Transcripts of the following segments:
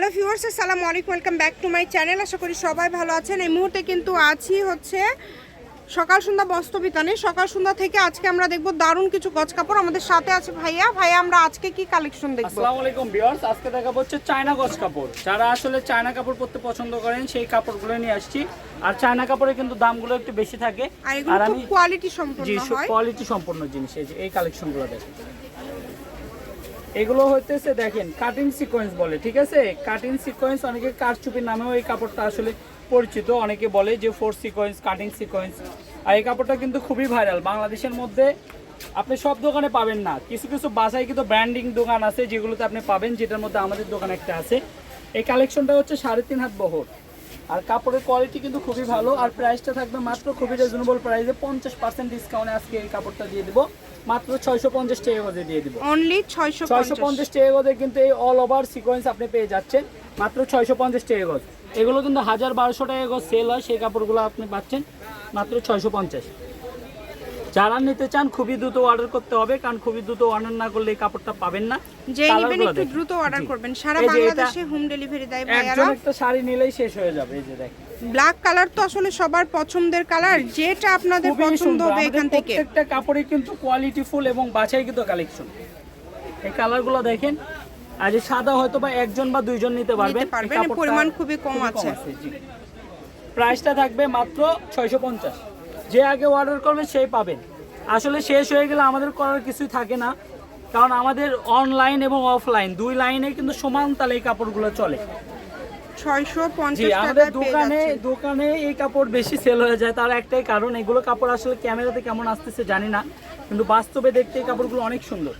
Hello viewers আসসালামু আলাইকুম welcome back to my channel. আশা করি সবাই ভালো আছেন। এই মুহূর্তে কিন্তু আছি হচ্ছে সকাল সন্ধ্যা বস্ত্রবিতানে সকাল সন্ধ্যা থেকে আজকে আমরা দেখব দারুণ কিছু গজ কাপড়। আমাদের সাথে আছে ভাইয়া। ভাইয়া আমরা আজকে কি কালেকশন দেখব? আসসালামু আলাইকুম ভিউয়ার্স। আজকে দেখাবো হচ্ছে চায়না গজ কাপড়। যারা আসলে চায়না কাপড় পরতে পছন্দ করেন সেই কাপড়গুলো নিয়ে আসছি। আর চায়না কাপড়ে কিন্তু দামগুলো একটু বেশি থাকে। আর আমি কোয়ালিটি সম্পন্ন হয়। কোয়ালিটি সম্পন্ন জিনিস। এই যে এই কালেকশনগুলো দেখেন। এগুলো হইতেছে দেখেন কাটিং সিকোয়েন্স বলে, ঠিক আছে? কাটিং সিকোয়েন্স অনেকে কারচুপি নামেও এই কাপড়টা আসলে পরিচিত। অনেকে বলে যে ফোর সিকোয়েন্স কাটিং সিকোয়েন্স আর এই কাপড়টা কিন্তু খুবই ভাইরাল বাংলাদেশের মধ্যে আপনি সব দোকানে পাবেন না। কিছু কিছু বাসায় কিন্তু ব্র্যান্ডিং দোকান আছে যেগুলোতে আপনি পাবেন, যেটার মধ্যে আমাদের দোকান একটা আছে। এই কালেকশনটা হচ্ছে সাড়ে তিন হাত বহর। আর কাপড়ের কোয়ালিটি কিন্তু খুবই ভালো। আর প্রাইসটা থাকবে মাত্র খুবই রিজনেবল প্রাইসে পঞ্চাশ পার্সেন্ট ডিসকাউন্টে আজকে এই কাপড়টা দিয়ে দেবো। মাত্র ছয়শো পঞ্চাশ টাকা গজে দিয়ে দেবো। অনলি ছয়শো ছয়শো পঞ্চাশ টাকা গজে কিন্তু এই অল ওভার সিকোয়েন্স আপনি পেয়ে যাচ্ছেন। মাত্র ছয়শো পঞ্চাশ টাকা গজ। এগুলো কিন্তু হাজার বারোশো টাকা গজ সেল হয় সেই কাপড়গুলো আপনি পাচ্ছেন মাত্র ছয়শো পঞ্চাশ। যারা নিতে চান খুবই দ্রুত অর্ডার করতে হবে কারণ খুবই দ্রুত অর্ডার না করলে এই কাপড়টা পাবেন না। যে নেবেন একটু দ্রুত অর্ডার করবেন। সারা যে বাংলাদেশে হোম ডেলিভারি দেয় ভাইয়ারা। একজন একটা শাড়ি নিলেই শেষ হয়ে যাবে এই যে দেখেন। ব্ল্যাক কালার তো আসলে সবার পছন্দের কালার যেটা আপনাদের পছন্দ হবে এখান থেকে। প্রত্যেকটা কাপড়ে কিন্তু কোয়ালিটি ফুল এবং বাছাই কিন্তু কালেকশন এই কালারগুলো দেখেন আর এই সাদা হয়তো বা একজন বা দুইজন নিতে পারবেন। পরিমাণ খুবই কম আছে। প্রাইসটা থাকবে মাত্র ছয়শো পঞ্চাশ। যে আগে অর্ডার করবে সেই পাবেন আসলে শেষ হয়ে গেলে আমাদের করার কিছুই থাকে না। কারণ আমাদের অনলাইন এবং অফলাইন দুই লাইনে কিন্তু সমান তালে এই কাপড়গুলো চলে। ছয়শো আমাদের দোকানে দোকানে এই কাপড় বেশি সেল হয়ে যায় তার একটাই কারণ এগুলো কাপড় আসলে ক্যামেরাতে কেমন আসতেছে জানি না। কিন্তু বাস্তবে দেখতে এই কাপড়গুলো অনেক সুন্দর।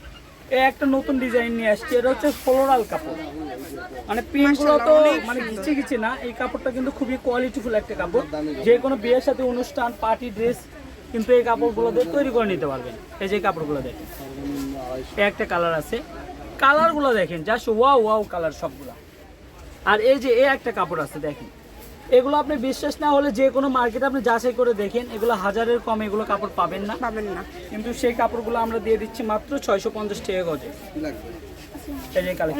একটা নতুন ডিজাইন নিয়ে আসছি এটা হচ্ছে ফ্লোরাল কাপড়। মানে প্রিন্টগুলো তো মানে। ঘিচে ঘিচে না এই কাপড়টা কিন্তু খুবই কোয়ালিটিফুল একটা কাপড়। যে কোনো বিয়ের সাথে অনুষ্ঠান পার্টি ড্রেস কিন্তু এই কাপড়গুলো দিয়ে তৈরি করে নিতে পারবেন। এই যে কাপড়গুলো দেখেন একটা কালার আছে। কালারগুলো দেখেন জাস্ট ওয়াও ওয়াও কালার সবগুলা। আর এই যে এ একটা কাপড় আছে দেখেন। এগুলো আপনি বিশ্বাস না হলে যে কোনো মার্কেটে আপনি যাচাই করে দেখেন। এগুলো হাজারের কম এগুলো কাপড় পাবেন না। পাবেন না। কিন্তু সেই কাপড়গুলো আমরা দিয়ে দিচ্ছি মাত্র ছয়শো পঞ্চাশ টাকা গজে।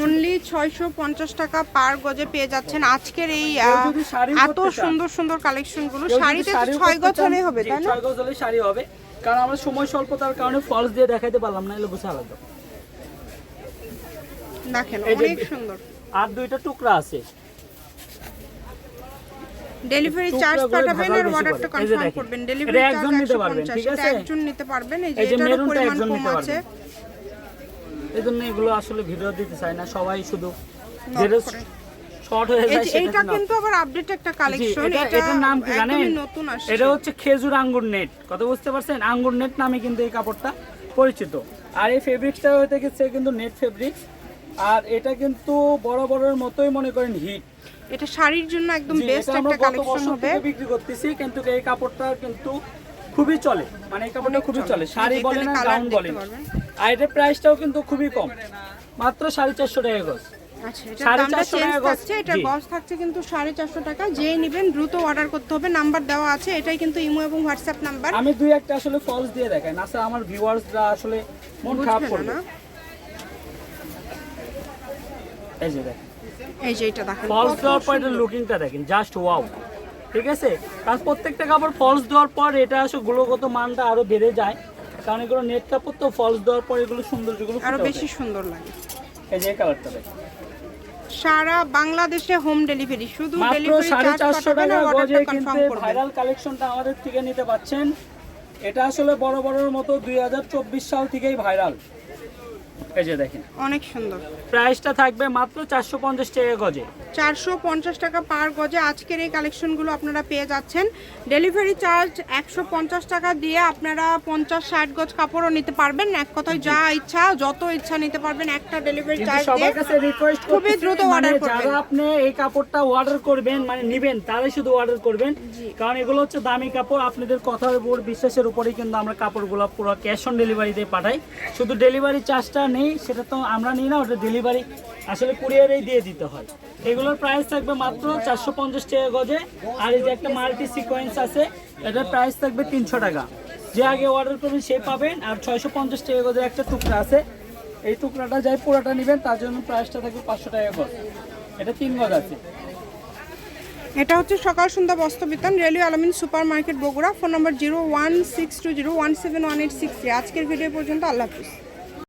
অনলি ছয়শো পঞ্চাশ টাকা পার গজে পেয়ে যাচ্ছেন আজকের এই এত সুন্দর সুন্দর কালেকশনগুলো শাড়িতে ছয় গজ হলেই হবে তাই না? ছয় গজ হলে শাড়ি হবে। কারণ আমরা সময় স্বল্পতার কারণে ফলস দিয়ে দেখাইতে পারলাম না এগুলো বুঝে আলাদা দেখেন অনেক সুন্দর। আর দুইটা টুকরা আছে। ডেলিভারি চার্জ পাঠাবেন আর অর্ডারটা কনফার্ম করবেন। ডেলিভারি চার্জ একজন নিতে পারবেন, পঞ্চাশ ঠিক এটা আছে? একজন নিতে পারবেন। এই যে মেরুনটা পরিমাণ কম আছে। এগুলো আসলে ভিডিও দিতে চাই না সবাই শুধু যেটা শর্ট হয়ে যায় যে এইটা কিন্তু আবার আপডেট একটা কালেকশন এটা- এটা এটার নাম কি জানেন? নতুন আসছে। এটা হচ্ছে খেজুর আঙ্গুর নেট কথা বুঝতে পারছেন? আঙ্গুর নেট নামে কিন্তু এই কাপড়টা পরিচিত। আর এই ফেব্রিক্সটা হয়ে গেছে কিন্তু নেট ফেব্রিক্স আর এটা কিন্তু বড় বড়ের মতোই মনে করেন হিট এটা শাড়ির জন্য একদম বেস্ট একটা কালেকশন হবে। বিক্রি করতেছি কিন্তু এই কাপড়টা কিন্তু খুবই চলে। মানে এই কাপড়টা খুবই চলে। শাড়ি বলেন colour গাউন বলেন। আর এটার প্রাইসটাও কিন্তু খুবই কম। মাত্র সাড়ে চারশো টাকা গজ। আচ্ছা এটার থাকছে কিন্তু সাড়ে চারশো টাকা। নেবেন দ্রুত অর্ডার করতে হবে। নাম্বার দেওয়া আছে এটাই কিন্তু ইমো এবং হোয়াটসঅ্যাপ নাম্বার আমি দুই একটা আসলে ফলস দিয়ে দেখাই। না স্যার আমার ভিউয়ার্সরা আসলে মন খারাপ বুঝবে করবে। না। এই যে দেখেন। এই যে এটা দেখেন। ফলস দেওয়ার পর সুন্দর। লুকিংটা দেখেন জাস্ট ওয়াও ঠিক আছে? কারণ প্রত্যেকটা কাপড় ফলস দেওয়ার পর এটা আসলে গুণগত মানটা আরও বেড়ে যায়। কারণ এগুলো নেট কাপড় তো ফলস দেওয়ার পর এগুলো সৌন্দর্যগুলো আরও বেশি সুন্দর লাগে। এই যে কালারটা দেখেন। সারা বাংলাদেশে হোম ডেলিভারি শুধু ডেলিভারি চার্জ টাকা গজে ভাইরাল কালেকশনটা আমাদের থেকে নিতে পাচ্ছেন। এটা আসলে বড় বড়র মতো দুই হাজার চব্বিশ সাল থেকেই ভাইরাল এই যে দেখেন। অনেক সুন্দর। প্রাইসটা থাকবে মাত্র চারশো পঞ্চাশ টাকা গজে। চারশো পঞ্চাশ টাকা পার গজে আজকের এই কালেকশনগুলো আপনারা পেয়ে যাচ্ছেন। ডেলিভারি চার্জ একশো পঞ্চাশ টাকা দিয়ে আপনারা পঞ্চাশ ষাট গজ কাপড়ও নিতে পারবেন। এক কথায় যা ইচ্ছা যত ইচ্ছা নিতে পারবেন একটা ডেলিভারি চার্জ সবার কাছে রিকোয়েস্ট খুবই দ্রুত order করবেন। যারা আপনি এই কাপড়টা অর্ডার করবেন মানে নেবেন তারাই শুধু অর্ডার করবেন। কারণ এগুলো হচ্ছে দামি কাপড় আপনাদের কথার উপর বিশ্বাসের উপরেই কিন্তু আমরা কাপড়গুলো পুরো ক্যাশ অন ডেলিভারিতে পাঠাই। শুধু ডেলিভারি চার্জটা নেই, সেটা তো আমরা নিই না, ওটা ডেলিভারি আসলে কুরিয়ারেই দিয়ে দিতে হয়। এগুলোর প্রাইস থাকবে মাত্র চারশো পঞ্চাশ টাকা গজে, আর এই যে একটা মাল্টি সিকোয়েন্স আছে, এটার প্রাইস থাকবে তিনশো টাকা। যে আগে অর্ডার করবেন, সে পাবেন, আর ছয়শো পঞ্চাশ টাকা গজের একটা টুকরা আছে। এই টুকরাটা যাই পুরোটা নেবেন, তার জন্য প্রাইসটা থাকবে পাঁচশো টাকা গজ। এটা তিন গজ আছে। এটা হচ্ছে সকাল সন্ধ্যা বস্ত্র Bitan রেলিও Alamin super market Bogura, phone number zero one six two zero one seven one eight six আজকের ভিডিও পর্যন্ত আল্লাহ হাফিজ।